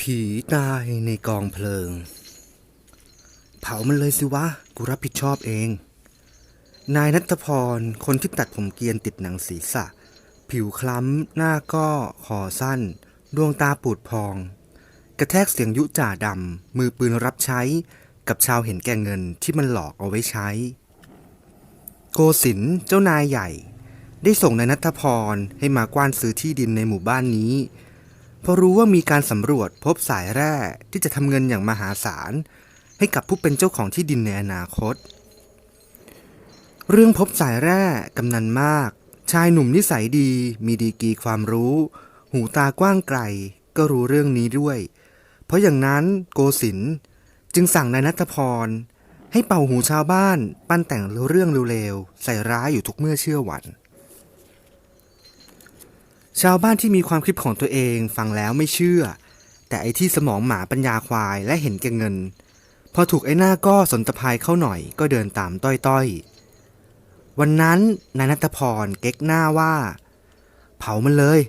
ผีตายในกองเพลิง เผามันเลยสิวะ กูรับผิดชอบเอง นายนัทพร คนที่ตัดผมเกียนติดหนังศีรษะ ผิวคล้ำ หน้าก็คอสั้น ดวงตาปูดพอง กระแทกเสียงยุจ่าดำ มือปืนรับใช้ กับชาวเห็นแก่เงินที่มันหลอกเอาไว้ใช้ โกศินเจ้านายใหญ่ ได้ส่งนายนัทพรให้มากว้านซื้อที่ดินในหมู่บ้านนี้ ราะรู้ว่ามีการสำรวจพบสายแร่ที่จะทำเงินอย่างมหาศาล ให้กับผู้เป็นเจ้าของที่ดินในอนาคต เรื่องพบสายแร่กำนันมาก ชายหนุ่มนิสัยดี มีดีกีความรู้ หูตากว้างไกล ก็รู้เรื่องนี้ด้วย เพราะอย่างนั้นโกศินจึงสั่งนายนัทพร ให้เป่าหูชาวบ้าน ปั้นแต่งเรื่องเร็วๆใส่ร้ายอยู่ทุกเมื่อเชื่อวัน ชาวบ้านที่มีความคิดของตัวเองฟังแล้วไม่เชื่อ แต่ไอ้ที่สมองหมาปัญญาควายและเห็นแก่เงิน พอถูกไอ้หน้าก็สนตะพายเข้าหน่อยก็เดินตามต้อยๆ วันนั้นนายนัทพรเก๊กหน้าว่า เผามันเลย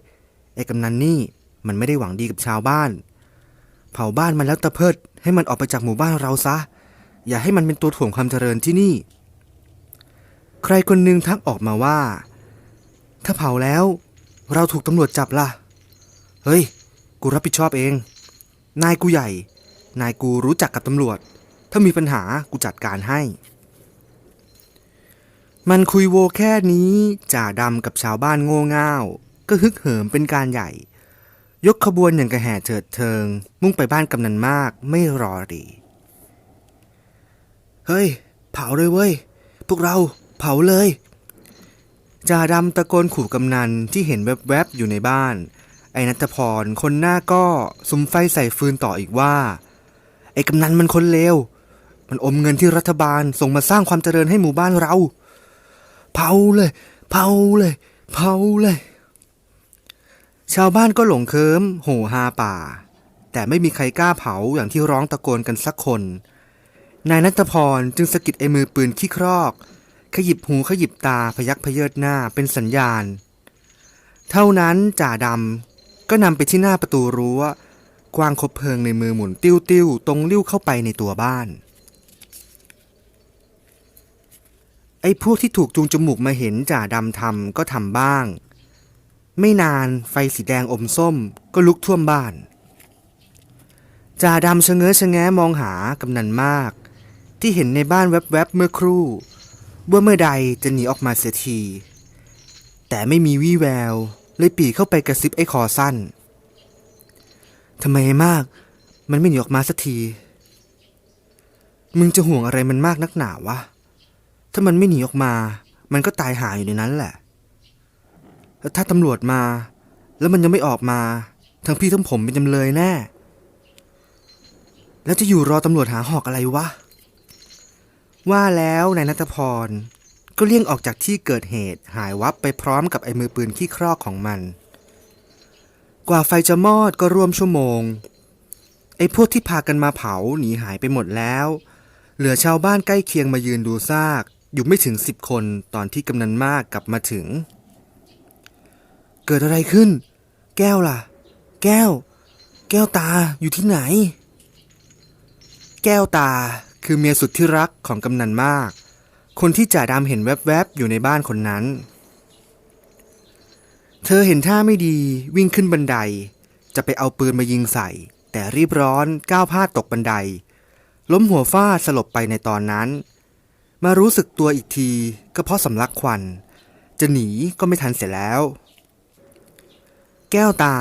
ไอ้กำนันนี่มันไม่ได้หวังดีกับชาวบ้าน เผาบ้านมันแล้วตะเพิดให้มันออกไปจากหมู่บ้านเราซะ อย่าให้มันเป็นตัวถ่วงความเจริญที่นี่ ใครคนหนึ่งทักออกมาว่า ถ้าเผาแล้ว เราถูกตำรวจจับล่ะ เฮ้ย กูรับผิดชอบเอง นายกูใหญ่ นายกูรู้จักกับตำรวจ ถ้ามีปัญหากูจัดการให้ มันคุยโวแค่นี้จ่าดำกับชาวบ้านโง่เง่าก็ฮึกเหิมเป็นการใหญ่ ยกขบวนอย่างกระแห่เถิดเทิง มุ่งไปบ้านกำนันมากไม่รอรีเฮ้ย เผาเลยเว้ย พวกเราเผาเลย จ่าดำตะโกนขู่กำนันที่เห็นแวบๆอยู่ในบ้าน ไอ้นัทพรคนหน้าก็สุมไฟใส่ฟืนต่ออีกว่า ไอ้กำนันมันคนเลว มันอมเงินที่รัฐบาลส่งมาสร้างความเจริญให้หมู่บ้านเรา เผาเลย เผาเลย เผาเลย ชาวบ้านก็หลงเคิมโหฮาป่า แต่ไม่มีใครกล้าเผาอย่างที่ร้องตะโกนกันสักคน นายนัทพรจึงสะกิดไอ้มือปืนขี้ครอก ขยิบหูขยิบตาพยักพเยิดหน้าเป็นสัญญาณ เท่านั้นจ่าดำก็นำไปที่หน้าประตูรั้วกวางคบเพลิงในมือหมุนติ้วติ้วตรงลิ้วเข้าไปในตัวบ้าน ไอ้พวกที่ถูกจูงจมูกมาเห็นจ่าดำทำก็ทำบ้าง ไม่นานไฟสีแดงอมส้มก็ลุกท่วมบ้านจ่าดำชะเง้อชะแงมองหากำนันมาก ที่เห็นในบ้านแวบๆเมื่อครู่ ว่าเมื่อใดจะหนีออกมาเสียที แต่ไม่มีวี่แวว เลยปีเข้าไปกระซิบไอ้คอสั้นทำไมมาก มันไม่หนีออกมาสักที มึงจะห่วงอะไรมันมากนักหนาวะ ถ้ามันไม่หนีออกมา มันก็ตายหาอยู่ในนั้นแหละ แล้วถ้าตำรวจมา แล้วมันยังไม่ออกมา ทั้งพี่ทั้งผมเป็นจำเลยแน่ แล้วจะอยู่รอตำรวจหาหอกอะไรวะ ว่าแล้วนายนัทพร ก็เลี่ยงออกจากที่เกิดเหตุหายวับไปพร้อมกับไอ้มือปืนขี้ครอกของมัน กว่าไฟจะมอดก็ร่วมชั่วโมง ไอ้พวกที่พากันมาเผาหนีหายไปหมดแล้ว เหลือชาวบ้านใกล้เคียงมายืนดูซาก อยู่ไม่ถึงสิบคนตอนที่กำนันมากกลับมาถึง เกิดอะไรขึ้น แก้วล่ะ แก้ว แก้วตาอยู่ที่ไหน แก้วตา คือเมียสุดที่รักของกำนันมาก คนที่จ่าดำเห็นแวบๆอยู่ในบ้านคนนั้น เธอเห็นท่าไม่ดีวิ่งขึ้นบันได จะไปเอาปืนมายิงใส่ แต่รีบร้อนก้าวพลาดตกบันได ล้มหัวฟาดสลบไปในตอนนั้น มารู้สึกตัวอีกทีก็เพราะสำลักควัน จะหนีก็ไม่ทันเสียแล้ว แก้วตา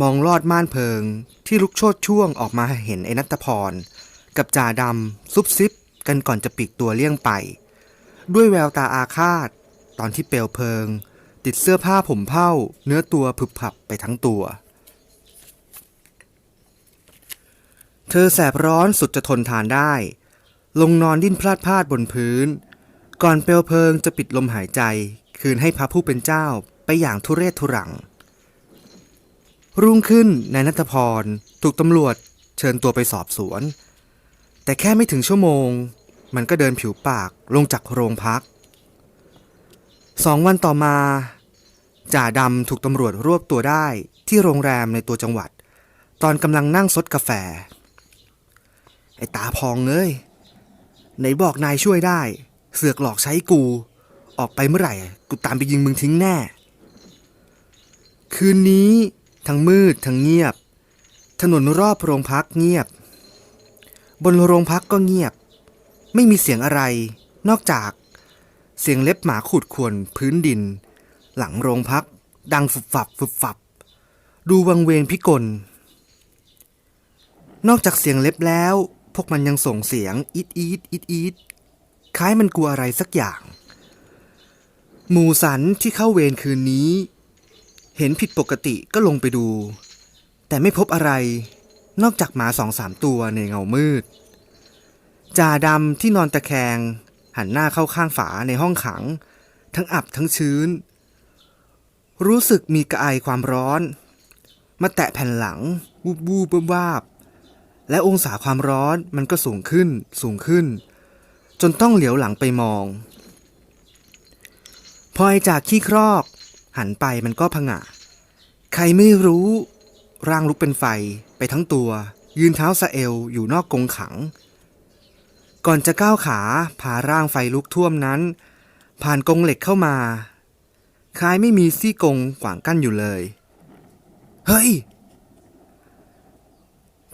มองลอดม่านเพิงที่ลุกโชดช่วงออกมาเห็นไอ้นัตพร กับจ่าดำซุบซิบกันก่อนจะปีกตัวเลี่ยงไป ด้วยแววตาอาฆาต ตอนที่เปลวเพลิง ติดเสื้อผ้าผมเผ้า เนื้อตัวผึบผับไปทั้งตัว เธอแสบร้อนสุดจะทนทานได้ ลงนอนดิ้นพลาดพลาดบนพื้น ก่อนเปลวเพลิงจะปิดลมหายใจ คืนให้พระผู้เป็นเจ้าไปอย่างทุเรศทุรัง รุ่งขึ้นนายนัทพร ถูกตำรวจเชิญตัวไปสอบสวน แต่แค่ไม่ถึงชั่วโมง มันก็เดินผิวปากลงจากโรงพัก สองวันต่อมาจ่าดำถูกตำรวจรวบตัวได้ที่โรงแรมในตัวจังหวัด ตอนกำลังนั่งซดกาแฟ ไอ้ตาพองเอ้ยไหนบอกนายช่วยได้ เสือกหลอกใช้กู ออกไปเมื่อไหร่ กูตามไปยิงมึงทิ้งแน่ คืนนี้ทั้งมืดทั้งเงียบ ถนนรอบโรงพักเงียบ บนโรงพักก็เงียบ ไม่มีเสียงอะไร นอกจาก เสียงเล็บหมาขูดข่วนพื้นดิน หลังโรงพัก ดังฝุบฝับฝุบฝับ ดูวังเวงพิกล นอกจากเสียงเล็บแล้ว พวกมันยังส่งเสียงอีดอีดอีดอีดคล้ายมันกลัวอะไรสักอย่าง หมูสันที่เข้าเวรคืนนี้ เห็นผิดปกติก็ลงไปดู แต่ไม่พบอะไร นอกจากหมาสองสามตัวในเงามืด จ่าดำที่นอนตะแคง หันหน้าเข้าข้างฝาในห้องขัง ทั้งอับทั้งชื้น รู้สึกมีกระไอความร้อน มาแตะแผ่นหลังวูบวูบวาบและองศาความร้อนมันก็สูงขึ้น สูงขึ้น จนต้องเหลียวหลังไปมอง พอไอจากขี้ครอก หันไปมันก็ผงะ ใครไม่รู้ ร่างลุกเป็นไฟไปทั้งตัว ยืนเท้าสะเอวอยู่นอกกรงขัง ก่อนจะก้าวขาพาร่างไฟลุกท่วมนั้น ผ่านกรงเหล็กเข้ามา คล้ายไม่มีซี่กรงขวางกั้นอยู่เลย เฮ้ย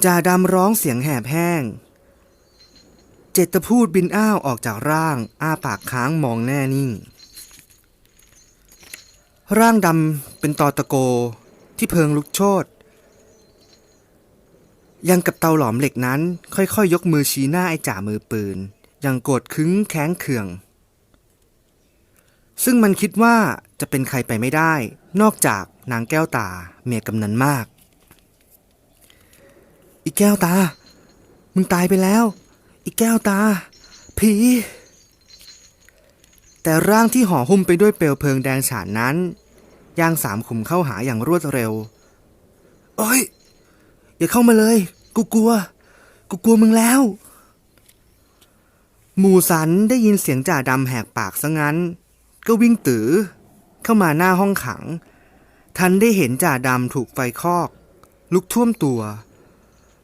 จ่าดำร้องเสียงแหบแห้ง เจตพูดบินอ้าวออกจากร่าง อ้าปากค้างมองแน่นิ่ง ร่างดำเป็นตอตะโกที่เพิงลุกโชน ยังกับเตาหลอมเหล็กนั้น ค่อยๆยยกมือชี้หน้าไอ้จ่ามือปืนยังโกรธขึ้งแข้งเคือง ซึ่งมันคิดว่าจะเป็นใครไปไม่ได้ นอกจากนางแก้วตาเมียกำนันมาก อีแก้วตา มึงตายไปแล้ว อีแก้วตา ผี แต่ร่างที่ห่อหุ้มไปด้วยเปลวเพลิงแดงฉานนั้นย่างสามขุมเข้าหาอย่างรวดเร็ว โอ้ยอย่าเข้ามาเลย กูกลัว กูกลัวมึงแล้ว หมูสันได้ยินเสียงจ่าดำแหกปากซะงั้น ก็วิ่งตือเข้ามาหน้าห้องขัง ทันได้เห็นจ่าดำถูกไฟคอก ลุกท่วมตัว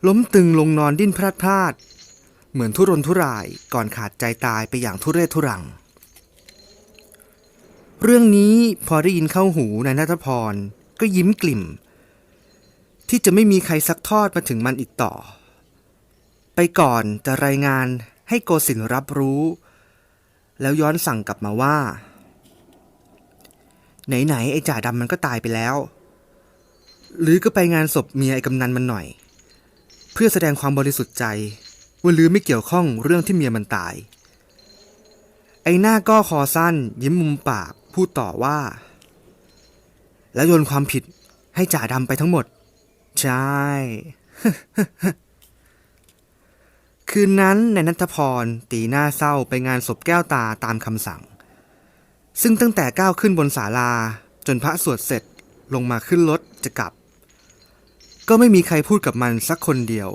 ล้มตึงลงนอนดิ้นพลาดพลาด เหมือนทุรนทุรายก่อนขาดใจตายไปอย่างทุเรศทุรัง เรื่องนี้พอได้ยินเข้าหูนายนัทพรก็ยิ้มกลิ่ม ที่จะไม่มีใครซักทอดมาถึงมันอีกต่อ ไปก่อนจะรายงานให้โกสินร์รับรู้ แล้วย้อนสั่งกลับมาว่า ไหนๆไอ้จ่าดำมันก็ตายไปแล้ว หรือก็ไปงานศพเมียไอ้กำนันมันหน่อย เพื่อแสดงความบริสุทธิ์ใจว่าลือไม่เกี่ยวข้องเรื่องที่เมียมันตาย ไอ้หน้าก็คอสั้น ยิ้มมุมปากพูดต่อว่า แล้วโยนความผิดให้จ่าดำไปทั้งหมด ใช่ คืนนั้นนายนัทพรตีหน้าเศร้าไปงานศพแก้วตาตามคำสั่ง ซึ่งตั้งแต่ก้าวขึ้นบนศาลา จนพระสวดเสร็จลงมาขึ้นรถจะกลับ ก็ไม่มีใครพูดกับมันสักคนเดียว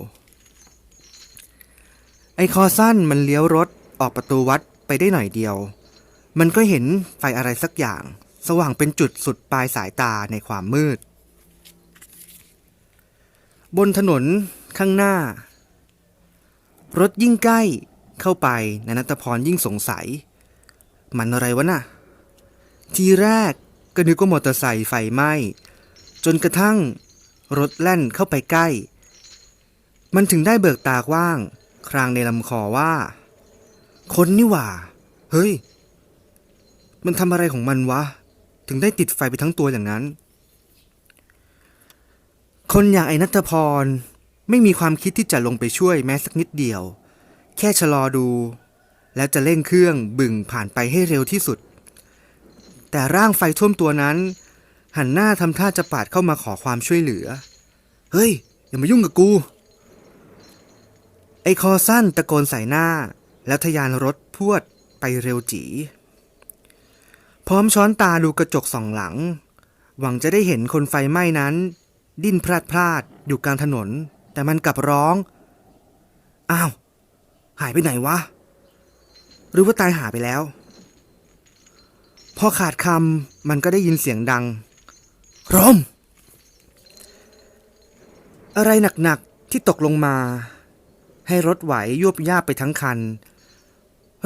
ไอ้คอสั้นมันเลี้ยวรถออกประตูวัดไปได้หน่อยเดียว มันก็เห็นไฟอะไรสักอย่าง สว่างเป็นจุดสุดปลายสายตาในความมืด บนถนนข้างหน้า รถยิ่งใกล้เข้าไปนายนัทพรยิ่งสงสัย มันอะไรวะน่ะ ทีแรกก็นึกว่ามอเตอร์ไซค์ไฟไหม้ จนกระทั่งรถแล่นเข้าไปใกล้ มันถึงได้เบิกตากว้าง ครางในลำคอว่า คนนี่หว่า เฮ้ย มันทำอะไรของมันวะ ถึงได้ติดไฟไปทั้งตัวอย่างนั้น คนอย่างไอ้นัทพร ไม่มีความคิดที่จะลงไปช่วยแม้สักนิดเดียว แค่ชะลอดู แล้วจะเร่งเครื่องบึ่งผ่านไปให้เร็วที่สุด แต่ร่างไฟท่วมตัวนั้น หันหน้าทำท่าจะปาดเข้ามาขอความช่วยเหลือ เฮ้ย อย่ามายุ่งกับกู ไอ้คอสั้นตะโกนใส่หน้า แล้วทยานรถพวดไปเร็วจีพร้อมช้อนตาดูกระจกสองหลัง หวังจะได้เห็นคนไฟไหม้นั้น ดิ้นพลาดพลาดอยู่กลางถนน แต่มันกลับร้อง อ้าว หายไปไหนวะ หรือว่าตายหาไปแล้ว พอขาดคำมันก็ได้ยินเสียงดังรมอะไรหนักๆที่ตกลงมา ให้รถไหวยวบยาบไปทั้งคัน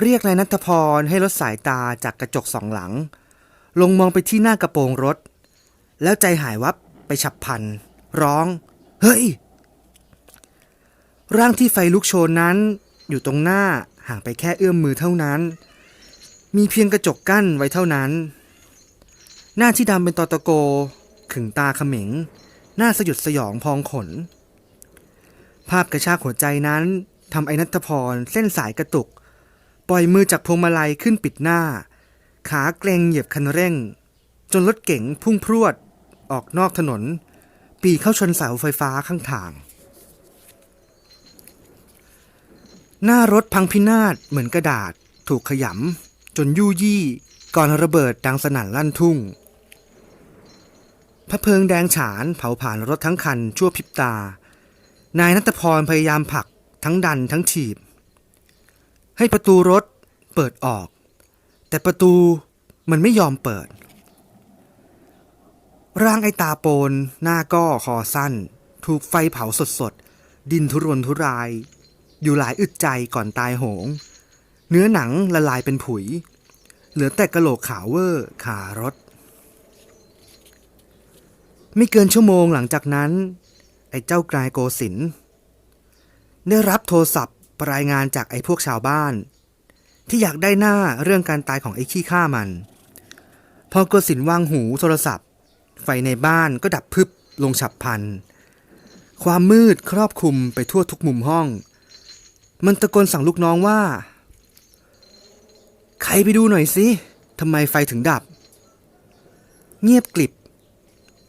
เรียกนายนัทพรให้ลดสายตาจากกระจกสองหลัง ลงมองไปที่หน้ากระโปรงรถ แล้วใจหายวับ ไปฉับพลัน ร้อง เฮ้ย ร่างที่ไฟลุกโชนนั้น อยู่ตรงหน้าห่างไปแค่เอื้อมมือเท่านั้น มีเพียงกระจกกั้นไว้เท่านั้น หน้าที่ดำเป็นตอตะโก ขึงตาเขม็ง หน้าสยดสยองพองขน ภาพกระชากหัวใจนั้นทำไอ้นัทพรเส้นสายกระตุก ปล่อยมือจากพวงมาลัยขึ้นปิดหน้า ขาเกรงเหยียบคันเร่ง จนรถเก๋งพุ่งพรวด ออกนอกถนน ปีเข้าชนเสาไฟฟ้าข้างทาง หน้ารถพังพินาศเหมือนกระดาษ ถูกขยำจนยู่ยี่ก่อนระเบิดดังสนั่นลั่นทุ่งพระเพลิงแดงฉานเผาผ่านรถทั้งคันชั่วพริบตา นายนัตพรพยายามผลักทั้งดันทั้งถีบ ให้ประตูรถเปิดออก แต่ประตูมันไม่ยอมเปิด ร่างไอ้ตาโปน หน้าก้อคอสั้น ถูกไฟเผาสดๆ ดินทุรนทุราย อยู่หลายอึดใจก่อนตายโหง เนื้อหนังละลายเป็นผุย เหลือแต่กระโหลกขาวเวอร์ขารถ ไม่เกินชั่วโมงหลังจากนั้น ไอ้เจ้ากลายโกสินได้รับโทรศัพท์รายงานจากไอ้พวกชาวบ้าน ที่อยากได้หน้าเรื่องการตายของไอ้ขี้ข้ามัน พอโกสินวางหูโทรศัพท์ ไฟในบ้านก็ดับพึบลงฉับพลัน ความมืดครอบคลุมไปทั่วทุกมุมห้อง มันตะโกนสั่งลูกน้องว่า ใครไปดูหน่อยสิทำไมไฟถึงดับ เงียบกลิบ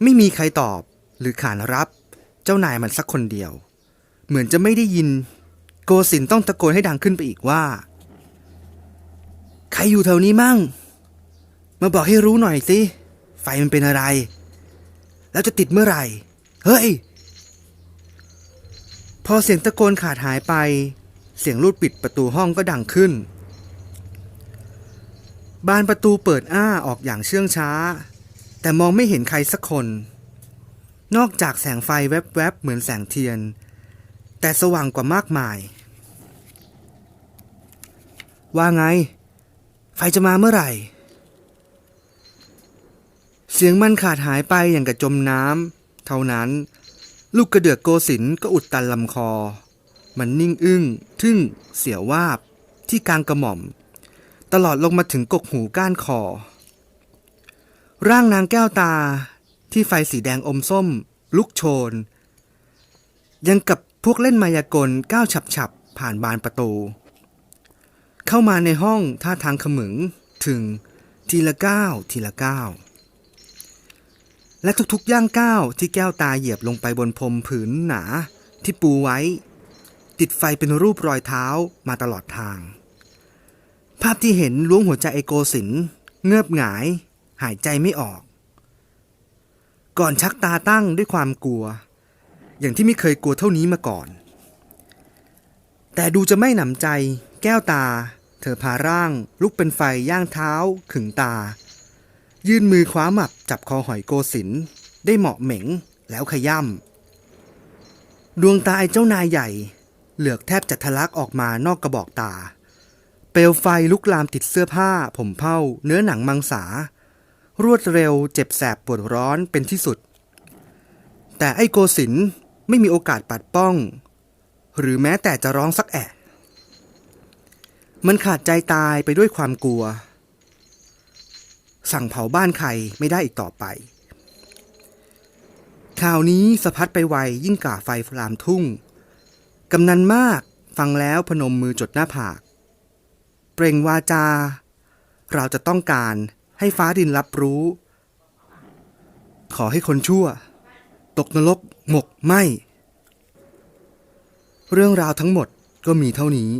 ไม่มีใครตอบหรือขานรับ เจ้านายมันสักคนเดียว เหมือนจะไม่ได้ยิน โกสินต้องตะโกนให้ดังขึ้นไปอีกว่า ใครอยู่แถวนี้มั่ง มาบอกให้รู้หน่อยสิ ไฟมันเป็นอะไร แล้วจะติดเมื่อไหร่ เฮ้ย พอเสียงตะโกนขาดหายไป เสียงรูดปิดประตูห้องก็ดังขึ้น บานประตูเปิดอ้าออกอย่างเชื่องช้า แต่มองไม่เห็นใครสักคน นอกจากแสงไฟแวบๆเหมือนแสงเทียน แต่สว่างกว่ามากมาย ว่าไง ไฟจะมาเมื่อไหร่ เสียงมันขาดหายไปอย่างกับจมน้ำเท่านั้น ลูกกระเดือกโกสินก็อุดตันลำคอ มันนิ่งอึ้ง ทึ่ง เสียววาบ ที่กลางกระหม่อม ตลอดลงมาถึงกกหูก้านคอ ร่างนางแก้วตาที่ไฟสีแดงอมส้ม ลุกโชน ยังกับพวกเล่นมายากลก้าวฉับๆ ผ่านบานประตู เข้ามาในห้องท่าทางขมึงถึงทีละก้าวทีละก้าว และทุกๆย่างก้าวที่แก้วตาเหยียบลงไปบนพรมผืนหนา ที่ปูไว้ ติดไฟเป็นรูปรอยเท้ามาตลอดทาง ภาพที่เห็นล้วงหัวใจไอโกสินเงือบหงาย หายใจไม่ออก ก่อนชักตาตั้งด้วยความกลัว อย่างที่ไม่เคยกลัวเท่านี้มาก่อน แต่ดูจะไม่หนำใจ แก้วตา เธอพาร่าง ลุกเป็นไฟย่างเท้า ขึงตา ยื่นมือคว้าหมับจับคอหอยโกสินได้เหมาะเหม็งแล้วขย่ำดวงตาไอ้เจ้านายใหญ่ เหลือกแทบจะทะลักออกมานอกกระบอกตา เปลวไฟลุกลามติดเสื้อผ้า ผมเผ้า เนื้อหนังมังสา รวดเร็วเจ็บแสบปวดร้อนเป็นที่สุด แต่ไอ้โกสินไม่มีโอกาสปัดป้อง หรือแม้แต่จะร้องสักแอะมันขาดใจตายไปด้วยความกลัว สั่งเผาบ้านใครไม่ได้อีกต่อไป ข่าวนี้สะพัดไปไวยิ่งก่าไฟลามทุ่ง กำนันมากฟังแล้วพนมมือจดหน้าผาก เปล่งวาจา เราจะต้องการให้ฟ้าดินรับรู้ ขอให้คนชั่ว ตกนรกหมกไหมเรื่องราวทั้งหมดก็มีเท่านี้